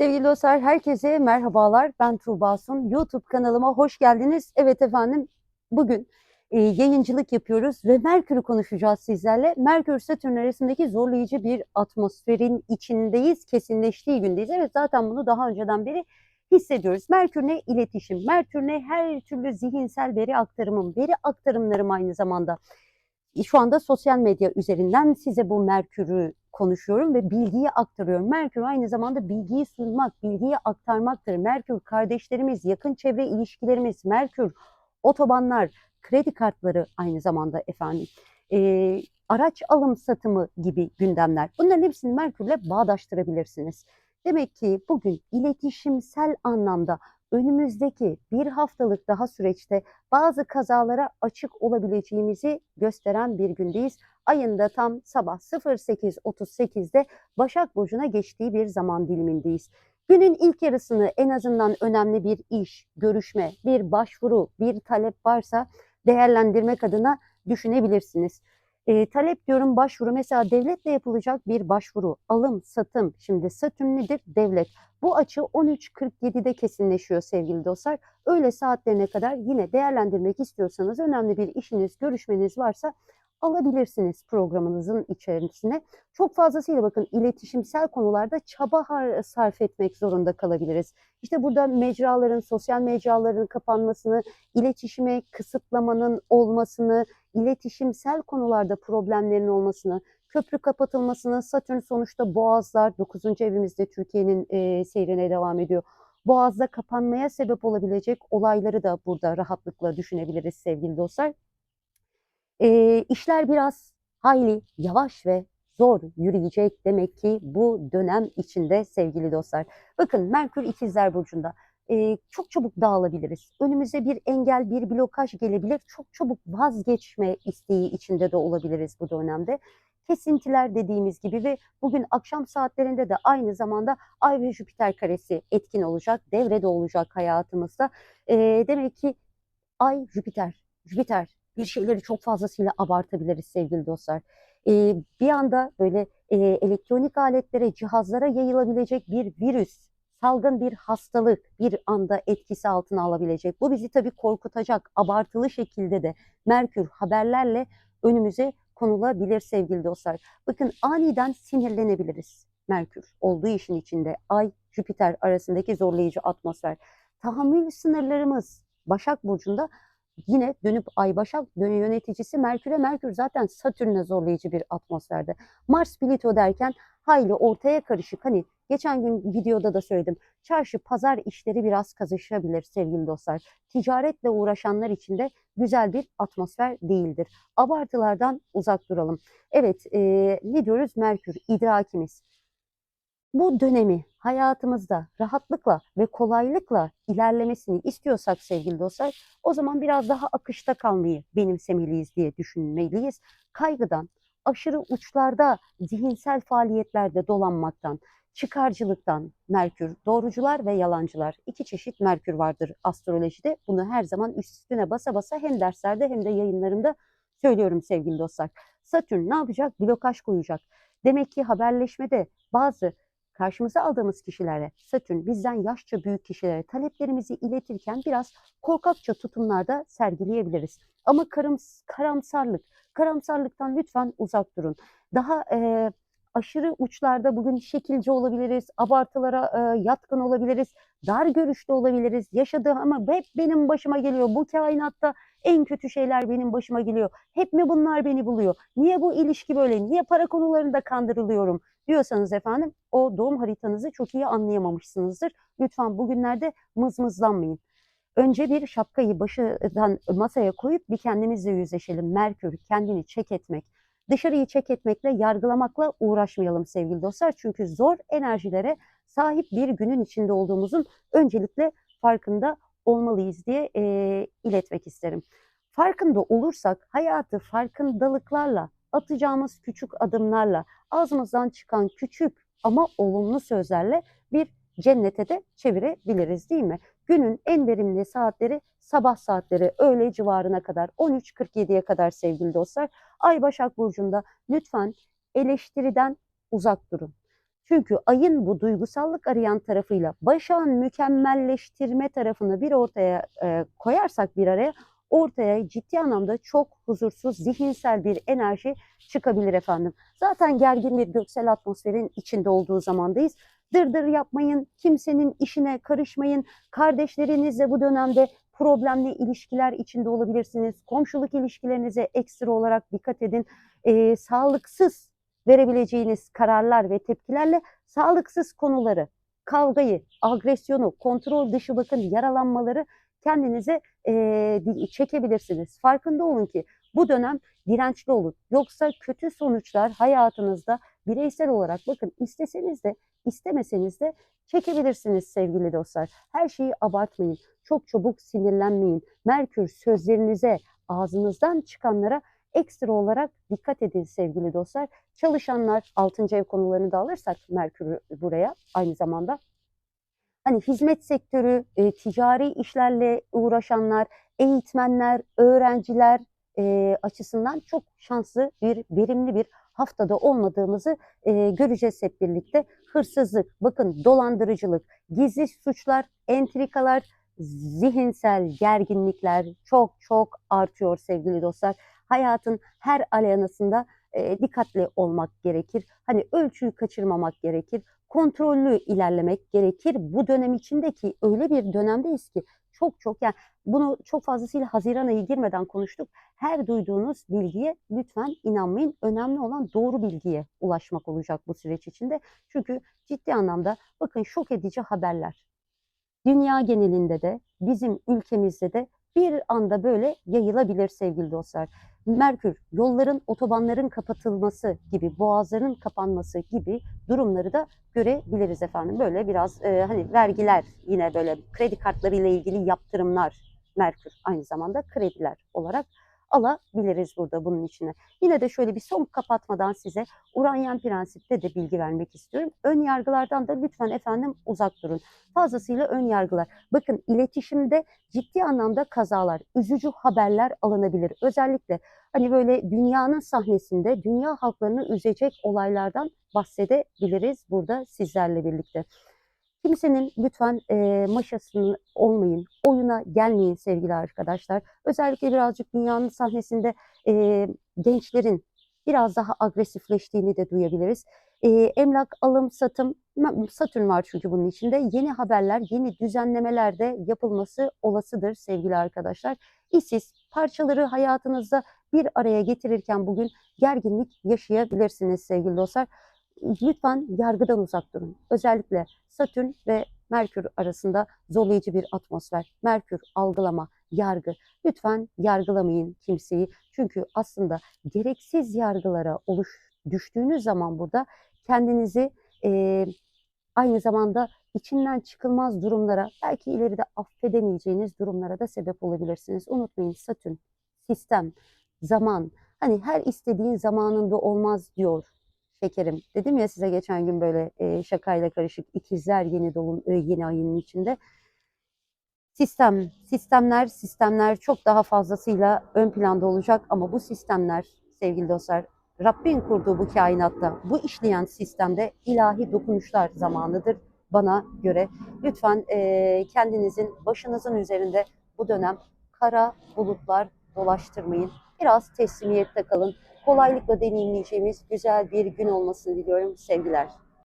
Sevgili dostlar, herkese merhabalar. Ben Tuğba Sun. YouTube kanalıma hoş geldiniz. Evet efendim, bugün e, yayıncılık yapıyoruz ve Merkür'ü konuşacağız sizlerle. Merkür Satürn arasındaki zorlayıcı bir atmosferin içindeyiz. Kesinleştiği gündeyiz. Evet zaten bunu daha önceden beri hissediyoruz. Merkür ne? İletişim. Merkür ne? Her türlü zihinsel veri aktarımım. Veri aktarımlarım aynı zamanda. Şu anda sosyal medya üzerinden size bu Merkür'ü konuşuyorum ve bilgiyi aktarıyorum. Merkür aynı zamanda bilgiyi sunmak, bilgiyi aktarmaktır. Merkür kardeşlerimiz, yakın çevre ilişkilerimiz, Merkür otobanlar, kredi kartları aynı zamanda efendim. Ee, araç alım satımı gibi gündemler. Bunların hepsini Merkür'le bağdaştırabilirsiniz. Demek ki bugün iletişimsel anlamda önümüzdeki bir haftalık daha süreçte bazı kazalara açık olabileceğimizi gösteren bir gündeyiz. Ayında tam sabah 08.38'de Başak Burcu'na geçtiği bir zaman dilimindeyiz. Günün ilk yarısını en azından önemli bir iş, görüşme, bir başvuru, bir talep varsa değerlendirmek adına düşünebilirsiniz. E, talep diyorum başvuru mesela devletle yapılacak bir başvuru, alım, satım. Şimdi Satürn nedir? Devlet. Bu açı 13.47'de kesinleşiyor sevgili dostlar. Öyle saatlerine kadar yine değerlendirmek istiyorsanız önemli bir işiniz, görüşmeniz varsa alabilirsiniz programınızın içerisine. Çok fazlasıyla bakın iletişimsel konularda çaba sarf etmek zorunda kalabiliriz. İşte burada mecraların, sosyal mecraların kapanmasını, iletişime kısıtlamanın olmasını, iletişimsel konularda problemlerin olmasını, köprü kapatılmasını, Satürn sonuçta boğazlar, 9. evimizde Türkiye'nin e, seyrine devam ediyor. Boğazda kapanmaya sebep olabilecek olayları da burada rahatlıkla düşünebiliriz sevgili dostlar. E, işler biraz hayli yavaş ve zor yürüyecek demek ki bu dönem içinde sevgili dostlar. Bakın Merkür İkizler Burcu'nda e, çok çabuk dağılabiliriz. Önümüze bir engel, bir blokaj gelebilir. Çok çabuk vazgeçme isteği içinde de olabiliriz bu dönemde. Kesintiler dediğimiz gibi ve bugün akşam saatlerinde de aynı zamanda Ay ve Jüpiter karesi etkin olacak, devrede olacak hayatımızda. E, demek ki Ay, Jüpiter, Jüpiter bir şeyleri çok fazlasıyla abartabiliriz sevgili dostlar. E, bir anda böyle e, elektronik aletlere, cihazlara yayılabilecek bir virüs, salgın bir hastalık bir anda etkisi altına alabilecek. Bu bizi tabii korkutacak. Abartılı şekilde de Merkür haberlerle önümüze konulabilir sevgili dostlar. Bakın aniden sinirlenebiliriz. Merkür olduğu işin içinde Ay, Jüpiter arasındaki zorlayıcı atmosfer. Tahammül sınırlarımız Başak Burcu'nda yine dönüp Ay Başak yöneticisi Merkür'e Merkür zaten Satürn'e zorlayıcı bir atmosferde. Mars Plüto derken hayli ortaya karışık hani geçen gün videoda da söyledim. Çarşı pazar işleri biraz kazışabilir sevgili dostlar. Ticaretle uğraşanlar için de güzel bir atmosfer değildir. Abartılardan uzak duralım. Evet e, ne diyoruz Merkür idrakimiz. Bu dönemi hayatımızda rahatlıkla ve kolaylıkla ilerlemesini istiyorsak sevgili dostlar o zaman biraz daha akışta kalmayı benimsemeliyiz diye düşünmeliyiz. Kaygıdan, aşırı uçlarda zihinsel faaliyetlerde dolanmaktan, çıkarcılıktan Merkür, doğrucular ve yalancılar iki çeşit Merkür vardır astrolojide. Bunu her zaman üstüne basa basa hem derslerde hem de yayınlarımda söylüyorum sevgili dostlar. Satürn ne yapacak? Blokaj koyacak. Demek ki haberleşmede bazı karşımıza aldığımız kişilere, Satürn bizden yaşça büyük kişilere taleplerimizi iletirken biraz korkakça tutumlarda sergileyebiliriz. Ama karım, karamsarlık, karamsarlıktan lütfen uzak durun. Daha e, aşırı uçlarda bugün şekilci olabiliriz, abartılara e, yatkın olabiliriz, dar görüşlü olabiliriz. Yaşadığı ama hep benim başıma geliyor. Bu kainatta en kötü şeyler benim başıma geliyor. Hep mi bunlar beni buluyor? Niye bu ilişki böyle? Niye para konularında kandırılıyorum? Diyorsanız efendim o doğum haritanızı çok iyi anlayamamışsınızdır. Lütfen bugünlerde mızmızlanmayın. Önce bir şapkayı başından masaya koyup bir kendimizle yüzleşelim. Merkür kendini çek etmek, dışarıyı çek etmekle, yargılamakla uğraşmayalım sevgili dostlar. Çünkü zor enerjilere sahip bir günün içinde olduğumuzun öncelikle farkında olmalıyız diye e, iletmek isterim. Farkında olursak hayatı farkındalıklarla, atacağımız küçük adımlarla, ağzımızdan çıkan küçük ama olumlu sözlerle bir cennete de çevirebiliriz değil mi? Günün en verimli saatleri sabah saatleri öğle civarına kadar 13.47'ye kadar sevgili dostlar. Ay Başak Burcu'nda lütfen eleştiriden uzak durun. Çünkü ayın bu duygusallık arayan tarafıyla başağın mükemmelleştirme tarafını bir ortaya e, koyarsak bir araya ortaya ciddi anlamda çok huzursuz, zihinsel bir enerji çıkabilir efendim. Zaten gergin bir göksel atmosferin içinde olduğu zamandayız. Dırdır yapmayın, kimsenin işine karışmayın. Kardeşlerinizle bu dönemde problemli ilişkiler içinde olabilirsiniz. Komşuluk ilişkilerinize ekstra olarak dikkat edin. Ee, sağlıksız verebileceğiniz kararlar ve tepkilerle sağlıksız konuları, kavgayı, agresyonu, kontrol dışı bakın yaralanmaları kendinize e, çekebilirsiniz. Farkında olun ki bu dönem dirençli olun. Yoksa kötü sonuçlar hayatınızda bireysel olarak bakın isteseniz de istemeseniz de çekebilirsiniz sevgili dostlar. Her şeyi abartmayın. Çok çabuk sinirlenmeyin. Merkür sözlerinize, ağzınızdan çıkanlara ekstra olarak dikkat edin sevgili dostlar. Çalışanlar 6. ev konularını da alırsak Merkür buraya aynı zamanda hani hizmet sektörü, e, ticari işlerle uğraşanlar, eğitmenler, öğrenciler e, açısından çok şanslı bir, verimli bir haftada olmadığımızı e, göreceğiz hep birlikte. Hırsızlık, bakın dolandırıcılık, gizli suçlar, entrikalar, zihinsel gerginlikler çok çok artıyor sevgili dostlar. Hayatın her alanasında e, dikkatli olmak gerekir. Hani ölçüyü kaçırmamak gerekir kontrollü ilerlemek gerekir. Bu dönem içindeki öyle bir dönemdeyiz ki çok çok yani bunu çok fazlasıyla Haziran ayı girmeden konuştuk. Her duyduğunuz bilgiye lütfen inanmayın. Önemli olan doğru bilgiye ulaşmak olacak bu süreç içinde. Çünkü ciddi anlamda bakın şok edici haberler. Dünya genelinde de bizim ülkemizde de bir anda böyle yayılabilir sevgili dostlar. Merkür, yolların, otobanların kapatılması gibi, boğazların kapanması gibi durumları da görebiliriz efendim. Böyle biraz e, hani vergiler yine böyle kredi kartları ile ilgili yaptırımlar Merkür aynı zamanda krediler olarak alabiliriz burada bunun içine. Yine de şöyle bir son kapatmadan size Uranyen prensipte de bilgi vermek istiyorum. Ön yargılardan da lütfen efendim uzak durun. Fazlasıyla ön yargılar. Bakın iletişimde ciddi anlamda kazalar, üzücü haberler alınabilir. Özellikle hani böyle dünyanın sahnesinde dünya halklarını üzecek olaylardan bahsedebiliriz burada sizlerle birlikte. Kimsenin lütfen e, maşasını olmayın, oyuna gelmeyin sevgili arkadaşlar. Özellikle birazcık dünyanın sahnesinde e, gençlerin biraz daha agresifleştiğini de duyabiliriz. E, emlak alım satım, Satürn var çünkü bunun içinde. Yeni haberler, yeni düzenlemeler de yapılması olasıdır sevgili arkadaşlar. İşsiz parçaları hayatınızda bir araya getirirken bugün gerginlik yaşayabilirsiniz sevgili dostlar lütfen yargıdan uzak durun. Özellikle Satürn ve Merkür arasında zorlayıcı bir atmosfer. Merkür algılama, yargı. Lütfen yargılamayın kimseyi. Çünkü aslında gereksiz yargılara oluş düştüğünüz zaman burada kendinizi e, aynı zamanda içinden çıkılmaz durumlara, belki ileride affedemeyeceğiniz durumlara da sebep olabilirsiniz. Unutmayın Satürn, sistem, zaman. Hani her istediğin zamanında olmaz diyor şekerim. Dedim ya size geçen gün böyle e, şakayla karışık ikizler yeni dolun yeni ayının içinde. Sistem, sistemler, sistemler çok daha fazlasıyla ön planda olacak ama bu sistemler sevgili dostlar Rabbin kurduğu bu kainatta bu işleyen sistemde ilahi dokunuşlar zamanıdır bana göre. Lütfen e, kendinizin başınızın üzerinde bu dönem kara bulutlar dolaştırmayın. Biraz teslimiyette kalın kolaylıkla deneyimleyeceğimiz güzel bir gün olmasını diliyorum. Sevgiler.